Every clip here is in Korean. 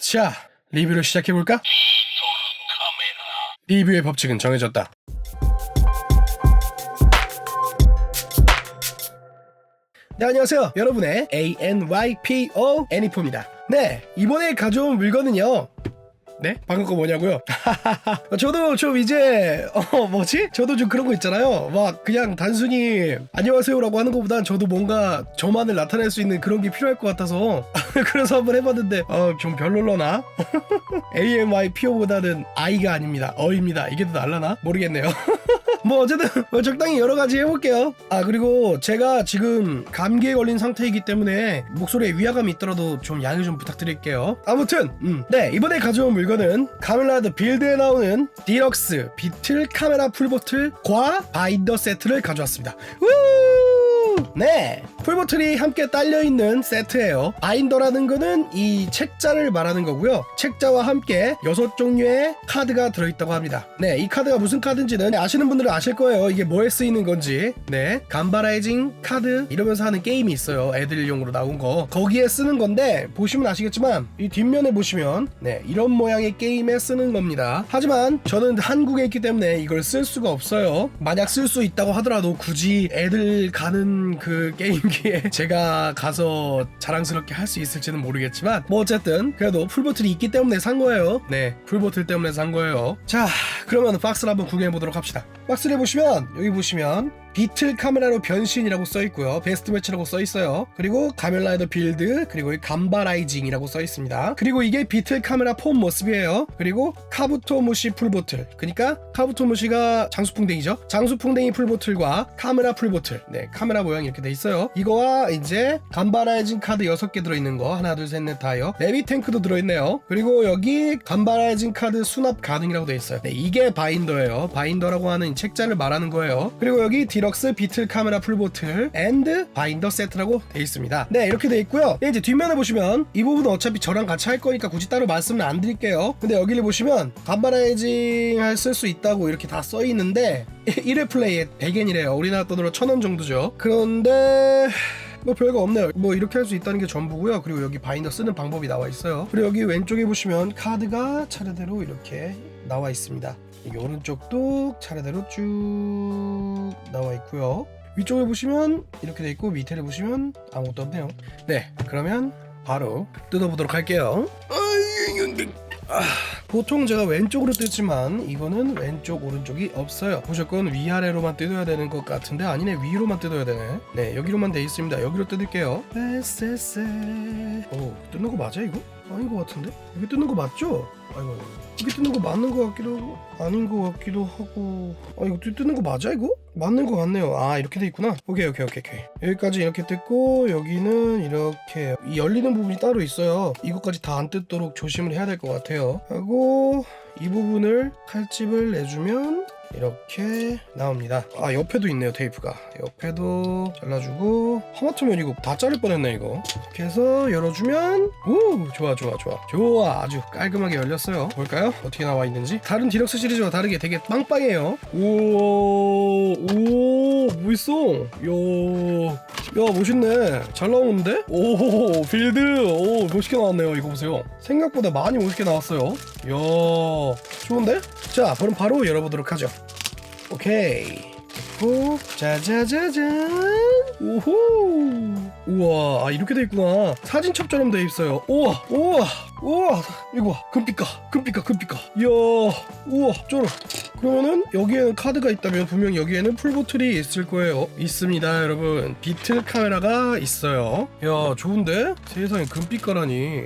자, 리뷰를 시작해볼까? 리뷰의 법칙은 정해졌다. 네, 안녕하세요. 여러분의 ANYPO 애니포입니다. 네, 이번에 가져온 물건은요. 네? 방금 거 뭐냐고요? 저도 좀 이제 어 뭐지? 저도 좀 그런 거 있잖아요. 막 그냥 단순히 안녕하세요라고 하는 것보단 저도 뭔가 저만을 나타낼 수 있는 그런 게 필요할 것 같아서 그래서 한번 해봤는데 어 좀 별로려나? AMIPO보다는 I가 아닙니다. 어입니다. 이게 더 날라나? 모르겠네요. 뭐 어쨌든 뭐 적당히 여러 가지 해볼게요. 아 그리고 제가 지금 감기에 걸린 상태이기 때문에 목소리에 위화감이 있더라도 좀 양해 좀 부탁드릴게요. 아무튼 음, 네 이번에 가져온 물건은 카멜라드 빌드에 나오는 디럭스 비틀 카메라 풀보틀과 바인더 세트를 가져왔습니다. 우! 네, 풀보틀이 함께 딸려 있는 세트예요. 바인더라는 거는 이 책자를 말하는 거고요. 책자와 함께 여섯 종류의 카드가 들어있다고 합니다. 네, 이 카드가 무슨 카드인지는 아시는 분들은 아실 거예요. 이게 뭐에 쓰이는 건지. 네, 감바라이징 카드 이러면서 하는 게임이 있어요. 애들용으로 나온 거. 거기에 쓰는 건데 보시면 아시겠지만 이 뒷면에 보시면 네, 이런 모양의 게임에 쓰는 겁니다. 하지만 저는 한국에 있기 때문에 이걸 쓸 수가 없어요. 만약 쓸 수 있다고 하더라도 굳이 애들 가는 그 게임기에 제가 가서 자랑스럽게 할 수 있을지는 모르겠지만 뭐 어쨌든 그래도 풀보틀이 있기 때문에 산 거예요. 네, 풀보틀 때문에 산 거예요. 자, 그러면 박스를 한번 구경해 보도록 합시다. 박스를 보시면 여기 보시면 비틀 카메라로 변신이라고 써 있고요. 베스트 매치라고 써 있어요. 그리고 가멜라이더 빌드, 그리고 이 감바라이징이라고 써 있습니다. 그리고 이게 비틀 카메라 폼 모습이에요. 그리고 카부토 무시 풀보틀. 그러니까 카부토 무시가 장수풍뎅이죠. 장수풍뎅이 풀보틀과 카메라 풀보틀. 네, 카메라 모양이 이렇게 돼 있어요. 이거와 이제 감바라이징 카드 6개 들어 있는 거 하나, 둘, 셋, 넷, 다요. 레비 탱크도 들어 있네요. 그리고 여기 감바라이징 카드 수납 가능이라고 돼 있어요. 네, 이게 바인더예요. 바인더라고 하는 이 책자를 말하는 거예요. 그리고 여기 디 럭스 비틀 카메라 풀보틀 앤드 바인더 세트라고 돼 있습니다. 네 이렇게 돼 있고요. 네, 이제 뒷면에 보시면 이 부분은 어차피 저랑 같이 할 거니까 굳이 따로 말씀을 안 드릴게요. 근데 여기를 보시면 감바라이징 할쓸 수 있다고 이렇게 다 써 있는데 1회 플레이에 100엔이래요. 우리나라 돈으로 1000원 정도죠. 그런데 뭐 별거 없네요. 뭐 이렇게 할 수 있다는 게 전부고요. 그리고 여기 바인더 쓰는 방법이 나와 있어요. 그리고 여기 왼쪽에 보시면 카드가 차례대로 이렇게 나와 있습니다. 여기 오른쪽도 차례대로 쭉 나와 있고요. 위쪽에 보시면 이렇게 돼 있고 밑에를 보시면 아무것도 없네요. 네, 그러면 바로 뜯어보도록 할게요. 아, 보통 제가 왼쪽으로 뜯지만 이거는 왼쪽 오른쪽이 없어요. 무조건 위아래로만 뜯어야 되는 것 같은데 아니네. 위로만 뜯어야 되네. 네 여기로만 돼 있습니다. 여기로 뜯을게요. 에세세 오 뜯는 거 맞아 이거? 아닌 것 같은데? 여기 뜯는 거 맞죠? 아이고 이게 뜯는 거 맞는 거 같기도 하고 아닌 거 같기도 하고 아 이거 뜯는 거 맞아 이거? 맞는 거 같네요 아 이렇게 돼 있구나 오케이 오케이 오케이 오케이 여기까지 이렇게 뜯고 여기는 이렇게 이 열리는 부분이 따로 있어요 이것까지 다 안 뜯도록 조심을 해야 될 것 같아요 하고 이 부분을 칼집을 내주면 이렇게 나옵니다. 아 옆에도 있네요 테이프가. 옆에도 잘라주고 하마터면 이거 다 자를 뻔했네 이거. 이렇게 해서 열어주면 오 좋아 좋아 좋아 좋아 아주 깔끔하게 열렸어요. 볼까요? 어떻게 나와 있는지. 다른 디럭스 시리즈와 다르게 되게 빵빵해요. 오오 뭐 있어? 야. 야 멋있네. 잘 나오는데? 오 빌드. 오 멋있게 나왔네요 이거 보세요. 생각보다 많이 멋있게 나왔어요. 이야 좋은데? 자 그럼 바로 열어보도록 하죠. 오케이. 됐고 짜자자잔. 오호 우와 아 이렇게 돼 있구나. 사진첩처럼 돼 있어요. 우와 우와 우와. 이거 봐. 금빛가 금빛가 금빛가 이야 우와 쩔어 그러면은 여기에는 카드가 있다면 분명 여기에는 풀보틀이 있을 거예요. 있습니다 여러분. 비틀 카메라가 있어요. 야 좋은데? 세상에 금빛가라니.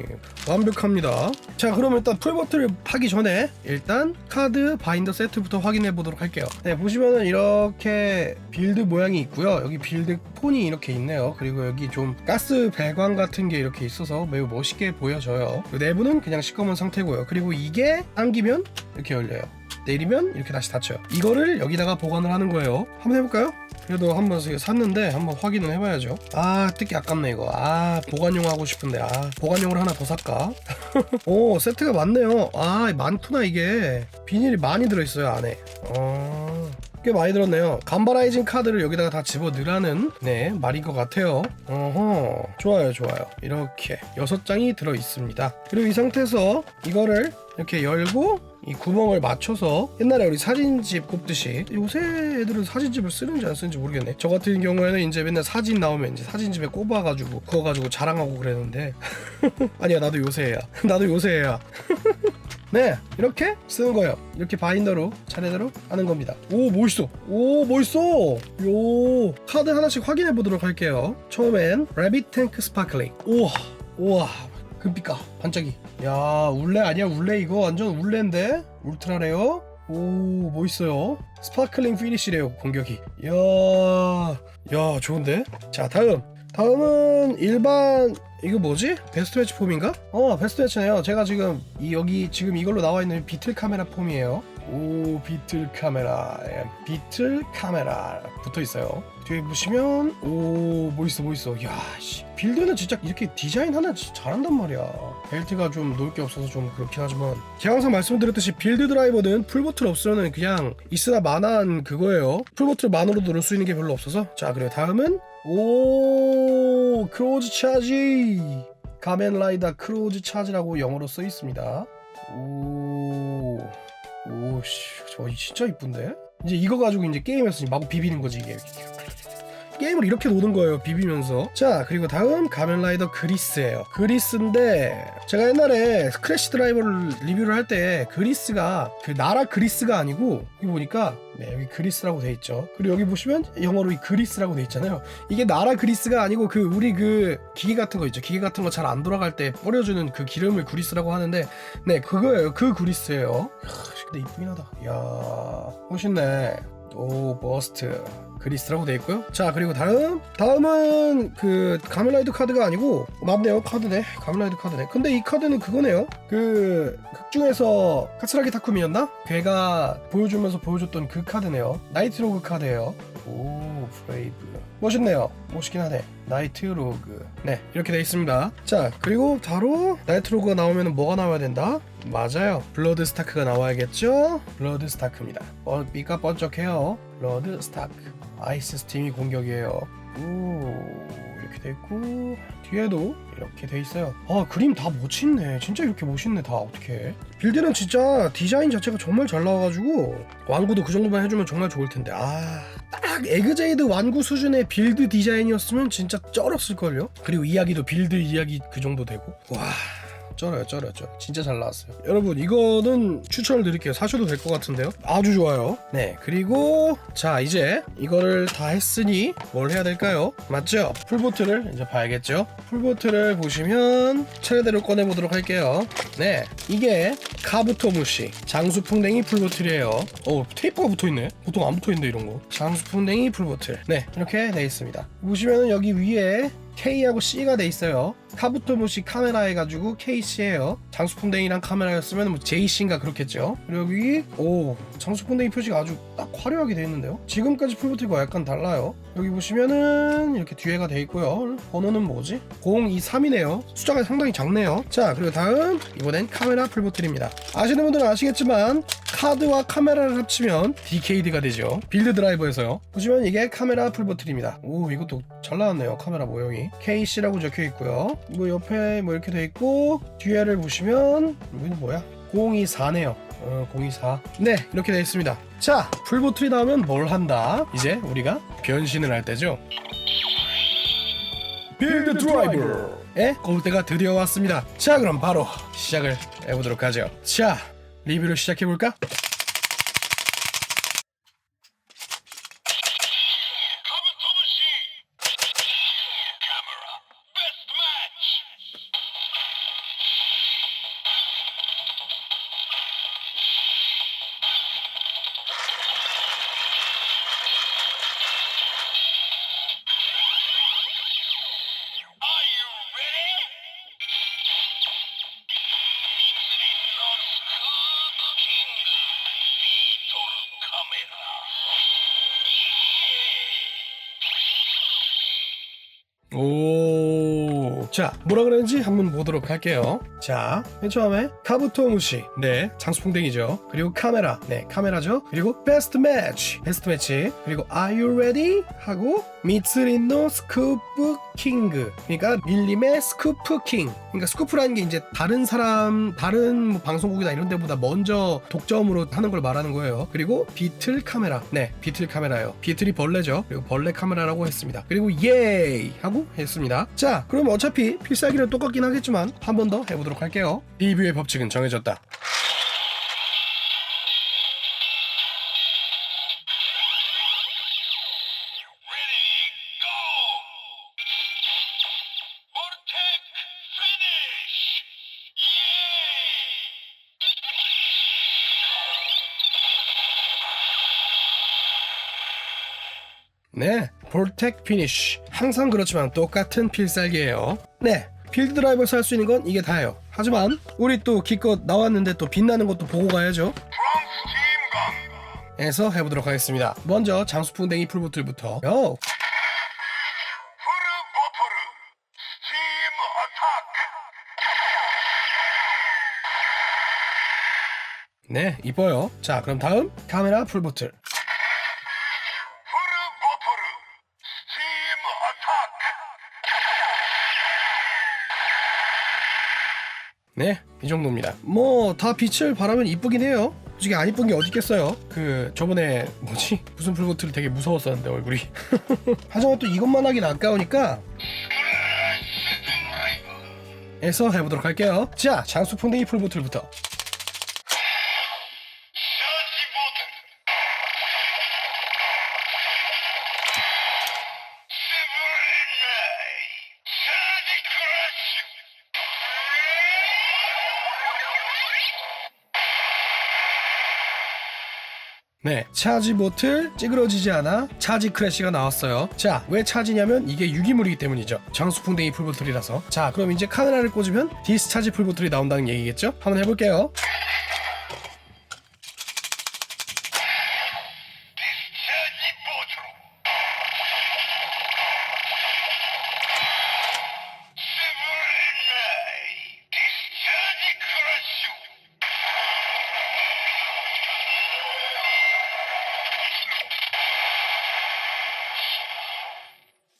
완벽합니다. 자 그러면 일단 풀보틀을 하기 전에 일단 카드 바인더 세트부터 확인해 보도록 할게요. 네 보시면은 이렇게 빌드 모양이 있고요. 여기 빌드 폰이 이렇게 있네요. 그리고 여기 좀 가스 배관 같은 게 이렇게 있어서 매우 멋있게 보여져요. 그 내부는 그냥 시꺼먼 상태고요. 그리고 이게 당기면 이렇게 열려요 내리면 이렇게 다시 닫혀요 이거를 여기다가 보관을 하는 거예요 한번 해볼까요? 그래도 한번 샀는데 한번 확인을 해봐야죠 아 뜯기 아깝네 이거 아 보관용 하고 싶은데 아 보관용으로 하나 더 살까? 오 세트가 많네요 아 많구나 이게 비닐이 많이 들어있어요 안에 어... 꽤 많이 들었네요. 감바라이징 카드를 여기다가 다 집어 넣으라는 네 말인 것 같아요. 어허 좋아요 좋아요. 이렇게 여섯 장이 들어 있습니다. 그리고 이 상태에서 이거를 이렇게 열고 이 구멍을 맞춰서 옛날에 우리 사진집 꼽듯이 요새 애들은 사진집을 쓰는지 안 쓰는지 모르겠네. 저 같은 경우에는 이제 맨날 사진 나오면 이제 사진집에 꼽아가지고 그거 가지고 자랑하고 그랬는데. 아니야 나도 요새야. 나도 요새야. 네 이렇게 쓰는 거예요. 이렇게 바인더로 차례대로 하는 겁니다. 오 멋있어. 오 멋있어. 요 카드 하나씩 확인해 보도록 할게요. 처음엔 레빗 탱크 스파클링 우와 우와 금빛가 반짝이 야 울레 아니야 울레 이거. 완전 울레인데? 울트라레어? 오 멋있어요. 스파클링 피니시래요 공격이. 야야 좋은데? 자 다음. 다음은 일반 이거 뭐지? 베스트 매치 폼인가? 어 베스트 매치네요. 제가 지금 이 여기 지금 이걸로 나와 있는 비틀 카메라 폼이에요 오 비틀 카메라. 예, 비틀 카메라 붙어 있어요. 뒤에 보시면 오 멋있어 멋있어. 야씨. 빌드는 진짜 이렇게 디자인 하나 진짜 잘한단 말이야. 벨트가 좀 놓을 게 없어서 좀 그렇긴 하지만. 제가 항상 말씀드렸듯이 빌드 드라이버는 풀보틀 없으면 그냥 있으나 마나한 그거예요. 풀보틀 만으로 누를 수 있는 게 별로 없어서. 자 그리고 다음은 오 크로즈 차지. 가멘라이더 크로즈 차지라고 영어로 써 있습니다. 오 오씨. 저 진짜 이쁜데? 이제 이거 가지고 이제 게임에서 마구 비비는 거지 이게 게임을 이렇게 노는 거예요 비비면서. 자 그리고 다음 가면라이더 그리스예요. 그리스인데 제가 옛날에 크래시 드라이버를 리뷰를 할 때 그리스가 그 나라 그리스가 아니고 여기 보니까 네 여기 그리스라고 돼 있죠. 그리고 여기 보시면 영어로 이 그리스라고 돼 있잖아요. 이게 나라 그리스가 아니고 그 우리 그 기계 같은 거 있죠. 기계 같은 거 잘 안 돌아갈 때 뿌려주는 그 기름을 그리스라고 하는데 네 그거예요. 그 그리스예요. 근데 이쁘긴 하다. 이야 멋있네 오 버스트 그리스라고 돼 있고요. 자 그리고 다음 다음은 그 가멜라이드 카드가 아니고 맞네요 카드네 가멜라이드 카드네. 근데 이 카드는 그거네요. 그 극중에서 카츠라기 타쿠미였나? 걔가 보여주면서 보여줬던 그 카드네요. 나이트로그 카드예요. 오 브레이브 멋있네요. 멋있긴 하네. 나이트 로그. 네, 이렇게 돼 있습니다. 자, 그리고 바로 나이트 로그가 나오면 뭐가 나와야 된다? 맞아요. 블러드 스타크가 나와야겠죠? 블러드 스타크입니다. 어, 삐까 번쩍해요. 블러드 스타크. 아이스 스팀이 공격이에요. 오, 이렇게 돼 있고 뒤에도 이렇게 돼 있어요. 아, 그림 다 멋있네. 진짜 이렇게 멋있네. 다 어떻게? 빌드는 진짜 디자인 자체가 정말 잘 나와가지고 완구도 그 정도만 해주면 정말 좋을 텐데. 아, 딱 에그제이드 완구 수준의 빌드 디자인이었으면 진짜 쩔었을걸요? 그리고 이야기도 빌드 이야기 그 정도 되고 와 쩔어요 쩔어요 쩔어 진짜 잘 나왔어요. 여러분 이거는 추천을 드릴게요. 사셔도 될 것 같은데요. 아주 좋아요. 네 그리고 자 이제 이거를 다 했으니 뭘 해야 될까요? 맞죠? 풀보트를 이제 봐야겠죠? 풀보트를 보시면 차례대로 꺼내보도록 할게요. 네 이게 카부토무시. 장수풍뎅이 풀보틀이에요. 어 테이프가 붙어있네. 보통 안 붙어있는데 이런 거. 장수풍뎅이 풀보틀 네 이렇게 돼 있습니다. 보시면은 여기 위에 K하고 C가 돼 있어요. 카부토무시 카메라 해가지고 KC예요. 장수풍뎅이랑 카메라였으면 뭐 JC인가 그렇겠죠. 그리고 여기 오 장수풍뎅이 표시가 아주 딱 화려하게 돼 있는데요. 지금까지 풀보틀과 약간 달라요. 여기 보시면은 이렇게 뒤에가 돼 있고요. 번호는 뭐지? 023이네요. 숫자가 상당히 작네요. 자 그리고 다음 이번엔 카메라 풀보틀입니다. 아시는 분들은 아시겠지만 카드와 카메라를 합치면 DKD가 되죠. 빌드 드라이버에서요. 보시면 이게 카메라 풀보틀입니다. 오 이것도 잘 나왔네요. 카메라 모형이 KC라고 적혀 있고요. 뭐 옆에 뭐 이렇게 돼 있고 뒤에를 보시면 이건 뭐야? 024네요. 어, 024. 네, 이렇게 되어 있습니다. 자, 풀보틀이 나오면 뭘 한다? 이제 우리가 변신을 할 때죠. 빌드 드라이버의 올 때가 드디어 왔습니다. 자, 그럼 바로 시작을 해보도록 하죠. 자, 리뷰를 시작해볼까? 오, 자, 뭐라 그랬는지 한번 보도록 할게요. 자, 맨 처음에 카부토무시, 네, 장수풍뎅이죠. 그리고 카메라, 네, 카메라죠. 그리고 베스트 매치, 베스트 매치. 그리고 Are you ready? 하고 미츠린노 스쿠프 킹그. 그러니까 밀림의 스쿠프 킹. 그러니까 스쿠프라는 게 이제 다른 사람, 다른 뭐 방송국이나 이런 데보다 먼저 독점으로 하는 걸 말하는 거예요. 그리고 비틀 카메라, 네, 비틀 카메라요. 비틀이 벌레죠. 그리고 벌레 카메라라고 했습니다. 그리고 예이 하고 했습니다. 자, 그럼 어차피 필살기는 똑같긴 하겠지만 한 번 더 해보도록 할게요. 리뷰의 법칙은 정해졌다. 네, 볼텍 피니쉬. 항상 그렇지만 똑같은 필살기예요. 네, 필드 드라이버에서 할 수 있는 건 이게 다예요. 하지만 우리 또 기껏 나왔는데 또 빛나는 것도 보고 가야죠. 에서 해보도록 하겠습니다. 먼저 장수풍뎅이 풀보틀부터. 요. 네, 이뻐요. 자, 그럼 다음 카메라 풀보틀. 네, 이 정도입니다. 뭐 다 빛을 바라면 이쁘긴 해요. 솔직히 안 이쁜 게 어디 있겠어요. 그 저번에 뭐지 무슨 풀보틀 되게 무서웠었는데 얼굴이. 하지만 또 이것만 하긴 아까우니까. 에서 해보도록 할게요. 자, 장수풍뎅이 풀보틀부터. 네, 차지 보틀 찌그러지지 않아 차지 크래쉬가 나왔어요. 자, 왜 차지냐면 이게 유기물이기 때문이죠. 장수풍뎅이 풀보틀이라서. 자, 그럼 이제 카메라를 꽂으면 디스차지 풀보틀이 나온다는 얘기겠죠? 한번 해볼게요.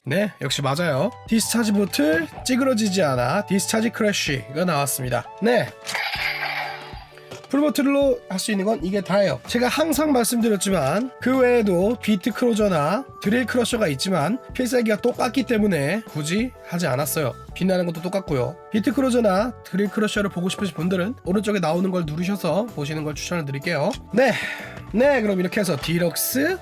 네, 역시 맞아요. 디스차지 보틀 찌그러지지 않아 디스차지 크래쉬가 나왔습니다. 네. 풀보틀로 할 수 있는 건 이게 다예요. 제가 항상 말씀드렸지만 그 외에도 비트 크로저나 드릴 크러셔가 있지만 필살기가 똑같기 때문에 굳이 하지 않았어요. 빛나는 것도 똑같고요. 비트 크로저나 드릴 크러셔를 보고 싶으신 분들은 오른쪽에 나오는 걸 누르셔서 보시는 걸 추천을 드릴게요. 네. 네, 그럼 이렇게 해서 디럭스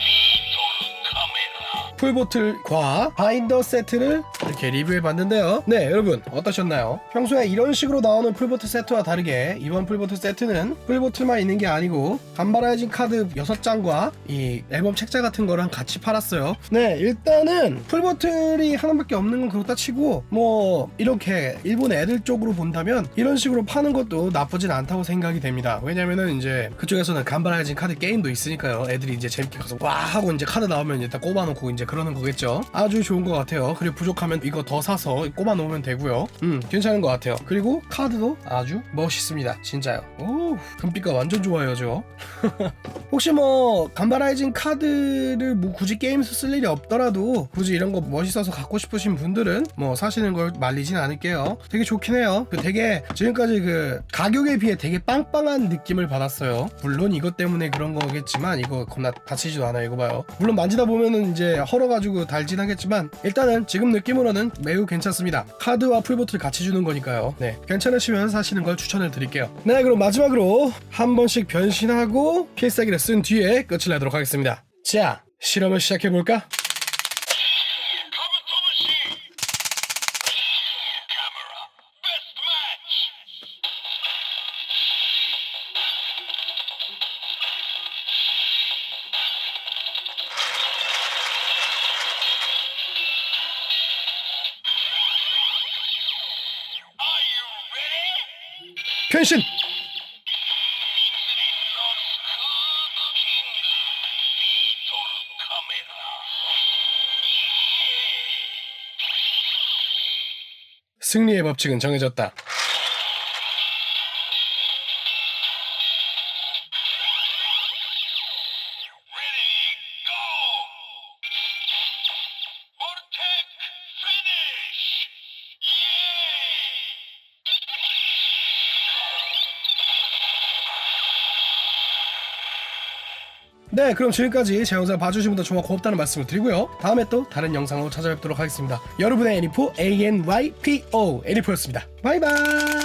풀보틀과 바인더 세트를 이렇게 리뷰해 봤는데요. 네, 여러분 어떠셨나요? 평소에 이런 식으로 나오는 풀보틀 세트와 다르게 이번 풀보틀 세트는 풀보틀만 있는 게 아니고 간바라이징 카드 6장과 이 앨범 책자 같은 거랑 같이 팔았어요. 네, 일단은 풀보틀이 하나밖에 없는 건 그렇다 치고 뭐 이렇게 일본 애들 쪽으로 본다면 이런 식으로 파는 것도 나쁘진 않다고 생각이 됩니다. 왜냐면은 이제 그쪽에서는 간바라이징 카드 게임도 있으니까요. 애들이 이제 재밌게 가서 와 하고 이제 카드 나오면 딱 꼽아놓고 이제 그러는 거겠죠. 아주 좋은 것 같아요. 그리고 부족하면 이거 더 사서 꼽아 놓으면 되고요. 음, 괜찮은 것 같아요. 그리고 카드도 아주 멋있습니다. 진짜요. 오, 금빛가 완전 좋아요, 저. 혹시 뭐 간바라이징 카드를 뭐 굳이 게임에서 쓸 일이 없더라도 굳이 이런 거 멋있어서 갖고 싶으신 분들은 뭐 사시는 걸 말리진 않을게요. 되게 좋긴 해요. 그 되게 지금까지 그 가격에 비해 되게 빵빵한 느낌을 받았어요. 물론 이것 때문에 그런 거겠지만 이거 겁나 다치지도 않아요. 이거 봐요. 물론 만지다 보면은 이제 헐어가지고 달진 하겠지만 일단은 지금 느낌으로는 매우 괜찮습니다. 카드와 풀보트를 같이 주는 거니까요. 네, 괜찮으시면 사시는 걸 추천을 드릴게요. 네, 그럼 마지막으로 한 번씩 변신하고 필살기를 쓴 뒤에 끝을 내도록 하겠습니다. 자, 실험을 시작해 볼까? 변신! 승리의 법칙은 정해졌다. 네, 그럼 지금까지 제 영상 봐주신 분들 정말 고맙다는 말씀을 드리고요. 다음에 또 다른 영상으로 찾아뵙도록 하겠습니다. 여러분의 애니포 ANYPO 애니포였습니다. 바이바이.